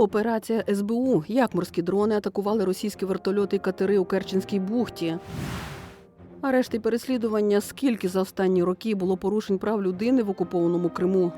Операція СБУ. Як морські дрони атакували російські вертольоти і катери у Керченській бухті. Арешти переслідування. Скільки за останні роки було порушень прав людини в окупованому Криму?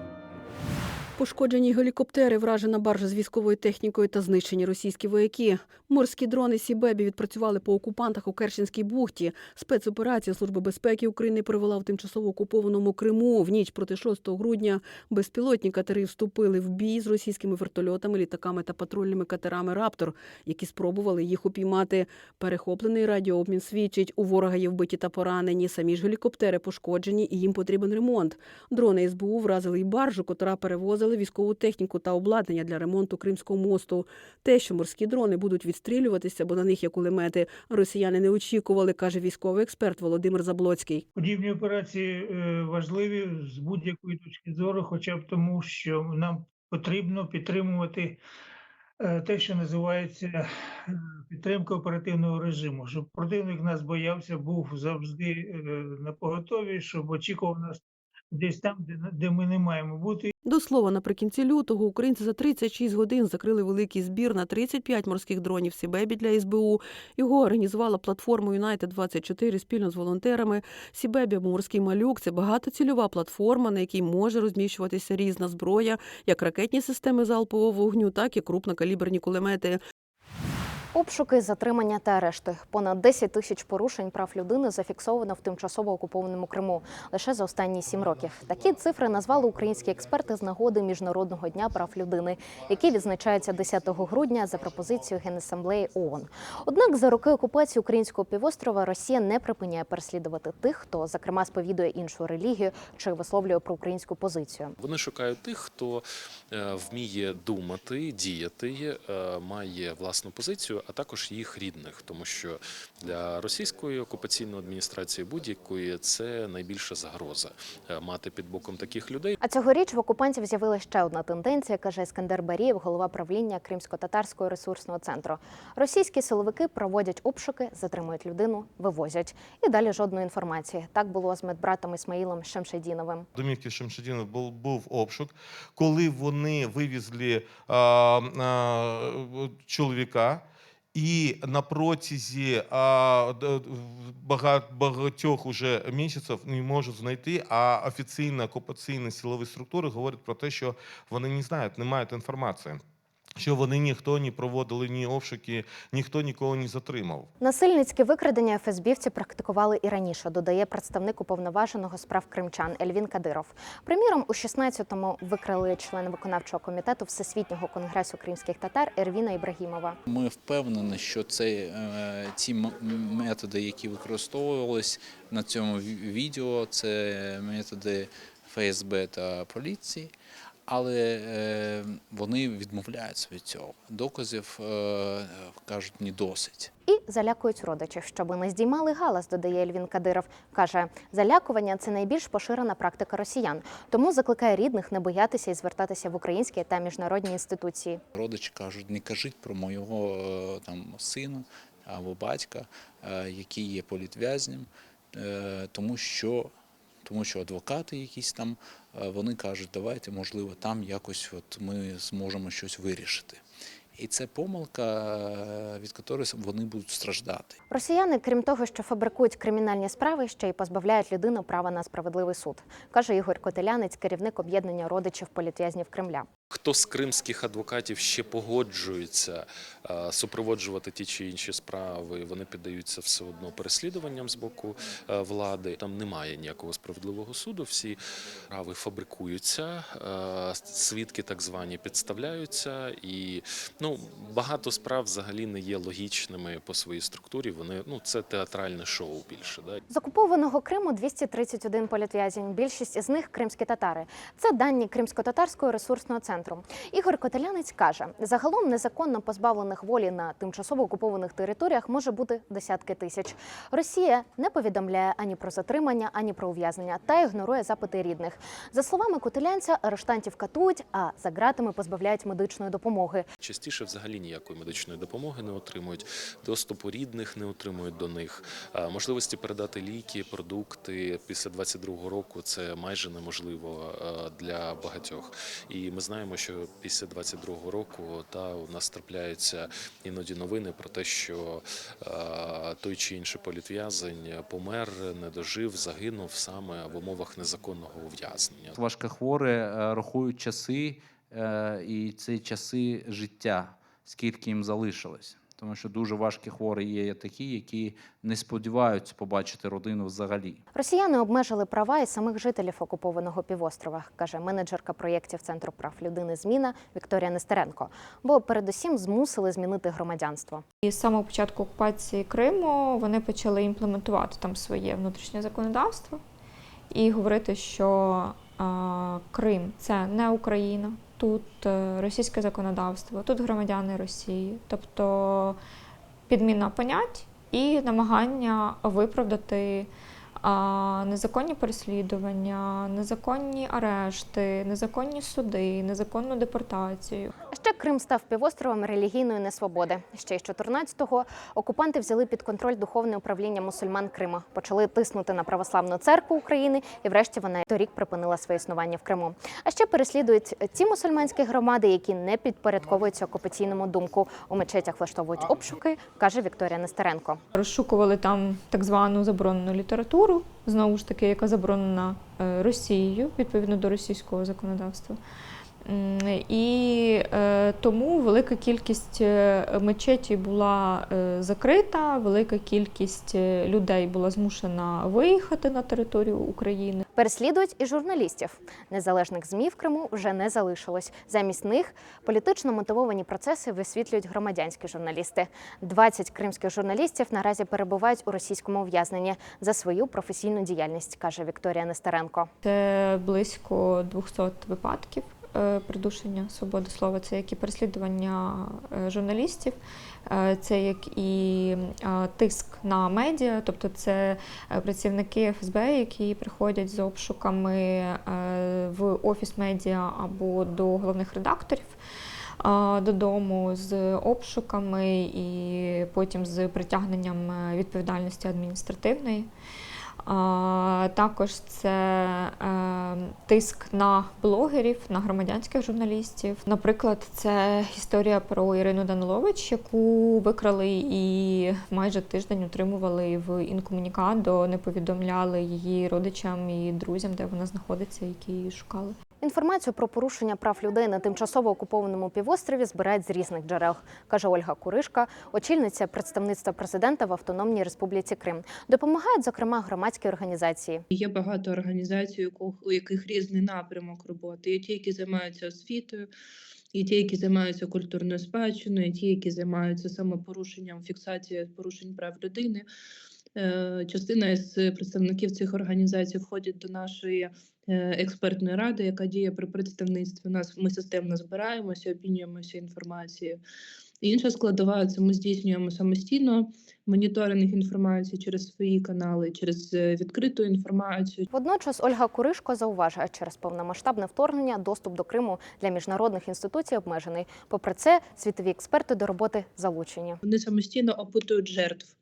Пошкоджені гелікоптери, вражена баржа з військовою технікою та знищені російські вояки. Морські дрони Сібебі відпрацювали по окупантах у Керченській бухті. Спецоперація Служби безпеки України провела в тимчасово окупованому Криму. В ніч проти 6 грудня безпілотні катери вступили в бій з російськими вертольотами, літаками та патрульними катерами Раптор, які спробували їх упіймати. Перехоплений радіообмін свідчить, у ворога є вбиті та поранені. Самі ж гелікоптери пошкоджені і їм потрібен ремонт. Дрони СБУ вразили й баржу, котра перевозили військову техніку та обладнання для ремонту Кримського мосту. Те, що морські дрони будуть відстрілюватися, бо на них є кулемети, росіяни не очікували, каже військовий експерт Володимир Заблоцький. Подібні операції е, важливі з будь-якої точки зору, хоча б тому, що нам потрібно підтримувати е, те, що називається е, підтримка оперативного режиму, щоб противник нас боявся, був завжди на поготові, щоб очікував нас десь там, де, де ми не маємо бути, До слова, наприкінці лютого українці за 36 годин закрили великий збір на 35 морських дронів Сібебі для СБУ. Його організувала платформа United 24 спільно з волонтерами. Сібебі морський малюк це багатоцільова платформа, на якій може розміщуватися різна зброя, як ракетні системи залпового вогню, так і крупнокаліберні кулемети. Обшуки, затримання та арешти. Понад 10 тисяч порушень прав людини зафіксовано в тимчасово окупованому Криму лише за останні сім років. Такі цифри назвали українські експерти з нагоди Міжнародного дня прав людини, який відзначається 10 грудня за пропозицією Генасамблеї ООН. Однак за роки окупації українського півострова Росія не припиняє переслідувати тих, хто зокрема сповідує іншу релігію чи висловлює проукраїнську позицію. Вони шукають тих, хто е, вміє думати, діяти, е, має власну позицію, а також їх рідних, тому що для російської окупаційної адміністрації будь-якої це найбільша загроза е, мати під боком таких людей. А цьогоріч в окупантів з'явилася ще одна тенденція, каже Іскандер Барієв, голова правління Кримсько-татарського ресурсного центру. Російські силовики проводять обшуки, затримують людину, вивозять. І далі жодної інформації. Так було з медбратом Ісмаїлом Шемшедіновим. домівки Шемшадіна був, був обшук, коли вони вивезли а, а, чоловіка. І на протязі а, багатьох уже місяців не можуть знайти, а офіційна окупаційні силові структури говорять про те, що вони не знають, не мають інформації. Що вони ніхто не проводили ні обшуки, ніхто нікого не затримав. Насильницькі викрадення ФСБівці практикували і раніше, додає представник уповноваженого справ кримчан Ельвін Кадиров. Приміром, у 16-му викрали члена виконавчого комітету Всесвітнього конгресу кримських татар Ервіна Ібрагімова. Ми впевнені, що це е, м- методи, які використовувались на цьому відео, це методи ФСБ та поліції, але е, вони відмовляються від цього. Доказів е, кажуть не досить. І залякують родичів, щоби не здіймали галас, додає Ельвін Кадиров. Каже, залякування це найбільш поширена практика росіян, тому закликає рідних не боятися і звертатися в українські та міжнародні інституції. Родичі кажуть, не кажіть про моєго е, там сина або батька, який є політв'язнем, тому що, тому що адвокати якісь там е, вони кажуть, давайте, можливо, там якось от ми зможемо щось вирішити. І це помилка, е, від якої вони будуть страждати. Росіяни, крім того, що фабрикують кримінальні справи, ще й позбавляють людину права на справедливий суд, каже Ігор Котелянець, керівник об'єднання родичів політв'язнів Кремля. Хто з кримських адвокатів ще погоджується е, супроводжувати ті чи інші справи, вони піддаються все одно переслідуванням з боку е, влади. Там немає ніякого справедливого суду. Всі справи фабрикуються, е, свідки так звані підставляються, і ну багато справ взагалі не є логічними по своїй структурі. Вони ну це театральне шоу більше. Да? З окупованого Криму 231 політв'язень. Більшість із них кримські татари. Це дані Кримсько-татарського ресурсного центру. Ігор Котелянець каже: загалом незаконно позбавлених волі на тимчасово окупованих територіях може бути десятки тисяч. Росія не повідомляє ані про затримання, ані про ув'язнення та ігнорує запити рідних. За словами Котелянця, арештантів катують, а за ґратами позбавляють медичної допомоги. Частіше взагалі ніякої медичної допомоги не отримують, доступу рідних не отримують до них. Можливості передати ліки, продукти після 22-го року це майже неможливо для багатьох. І ми знаємо, знаємо, що після 22-го року та у нас трапляються іноді новини про те, що е, той чи інший політв'язень помер, не дожив, загинув саме в умовах незаконного ув'язнення. Важкохворі е, рахують часи, е, і це часи життя, скільки їм залишилось. Тому що дуже важкі хворі є такі, які не сподіваються побачити родину взагалі. Росіяни обмежили права і самих жителів окупованого півострова, каже менеджерка проєктів Центру прав людини Зміна Вікторія Нестеренко. Бо передусім змусили змінити громадянство. І з самого початку окупації Криму вони почали імплементувати там своє внутрішнє законодавство і говорити, що е, Крим це не Україна, тут е, російське законодавство, тут громадяни Росії, тобто підміна понять і намагання виправдати незаконні переслідування, незаконні арешти, незаконні суди, незаконну депортацію. Ще Крим став півостровом релігійної несвободи. Ще з 14-го окупанти взяли під контроль духовне управління мусульман Крима, почали тиснути на православну церкву України, і врешті вона торік припинила своє існування в Криму. А ще переслідують ті мусульманські громади, які не підпорядковуються окупаційному думку. У мечетях влаштовують обшуки, каже Вікторія Нестеренко. Розшукували там так звану заборонену літературу, знову ж таки, яка заборонена е, Росією відповідно до російського законодавства. І е, тому велика кількість е, мечетів була е, закрита, велика кількість людей була змушена виїхати на територію України. Переслідують і журналістів. Незалежних ЗМІ в Криму вже не залишилось. Замість них політично мотивовані процеси висвітлюють громадянські журналісти. 20 кримських журналістів наразі перебувають у російському ув'язненні за свою професійну діяльність, каже Вікторія Нестеренко. Це близько 200 випадків придушення свободи слова. Це як і переслідування е, журналістів, е, це як і е, тиск на медіа, тобто це е, працівники ФСБ, які приходять з обшуками е, в офіс медіа або до головних редакторів. е, Додому з обшуками і потім з притягненням е, відповідальності адміністративної. Також це е, тиск на блогерів, на громадянських журналістів. Наприклад, це історія про Ірину Данилович, яку викрали і майже тиждень утримували в інкомунікадо, не повідомляли її родичам і друзям, де вона знаходиться, які її шукали. Інформацію про порушення прав людей на тимчасово окупованому півострові збирають з різних джерел, каже Ольга Куришка, очільниця представництва президента в Автономній Республіці Крим. Допомагають, зокрема, громадські організації. Є багато організацій, у яких різний напрямок роботи. Є ті, які займаються освітою, є ті, які займаються культурною спадщиною, є ті, які займаються саме порушенням фіксації порушень прав людини. Е, Частина з представників цих організацій входять до нашої е, експертної ради, яка діє при представництві. Нас ми системно збираємося, обмінюємося інформацією. Інша складова це ми здійснюємо самостійно моніторинг інформації через свої канали, через е, відкриту інформацію. Водночас Ольга Куришко зауважує, через повномасштабне вторгнення доступ до Криму для міжнародних інституцій обмежений. Попри це, світові експерти до роботи залучені. Вони самостійно опитують жертв.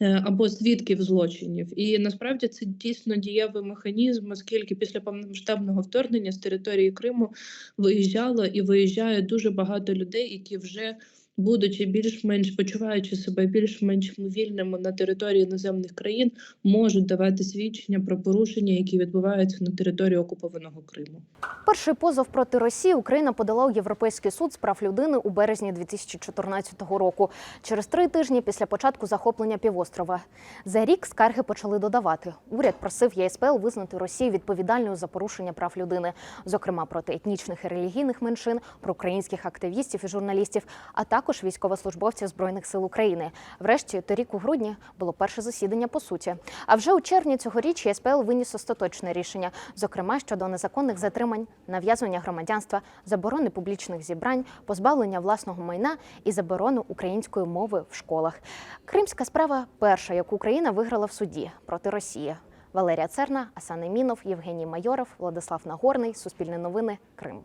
Е, Або свідків злочинів, і насправді це дійсно дієвий механізм, оскільки після повномасштабного вторгнення з території Криму виїжджало і виїжджає дуже багато людей, які вже будучи більш-менш почуваючи себе більш-менш вільними на території іноземних країн, можуть давати свідчення про порушення, які відбуваються на території окупованого Криму. Перший позов проти Росії Україна подала у Європейський суд з прав людини у березні 2014 року. Через три тижні після початку захоплення півострова. За рік скарги почали додавати. Уряд просив ЄСПЛ визнати Росію відповідальною за порушення прав людини, зокрема проти етнічних і релігійних меншин, про українських активістів і журналістів, а також військовослужбовців збройних сил України. Врешті, торік у грудні було перше засідання по суті. А вже у червні цьогоріч ЄСПЛ виніс остаточне рішення, зокрема щодо незаконних затримань, нав'язування громадянства, заборони публічних зібрань, позбавлення власного майна і заборону української мови в школах. Кримська справа перша, яку Україна виграла в суді проти Росії. Валерія Церна, Асан Емінов, Євгеній Майоров, Владислав Нагорний, Суспільне новини, Крим.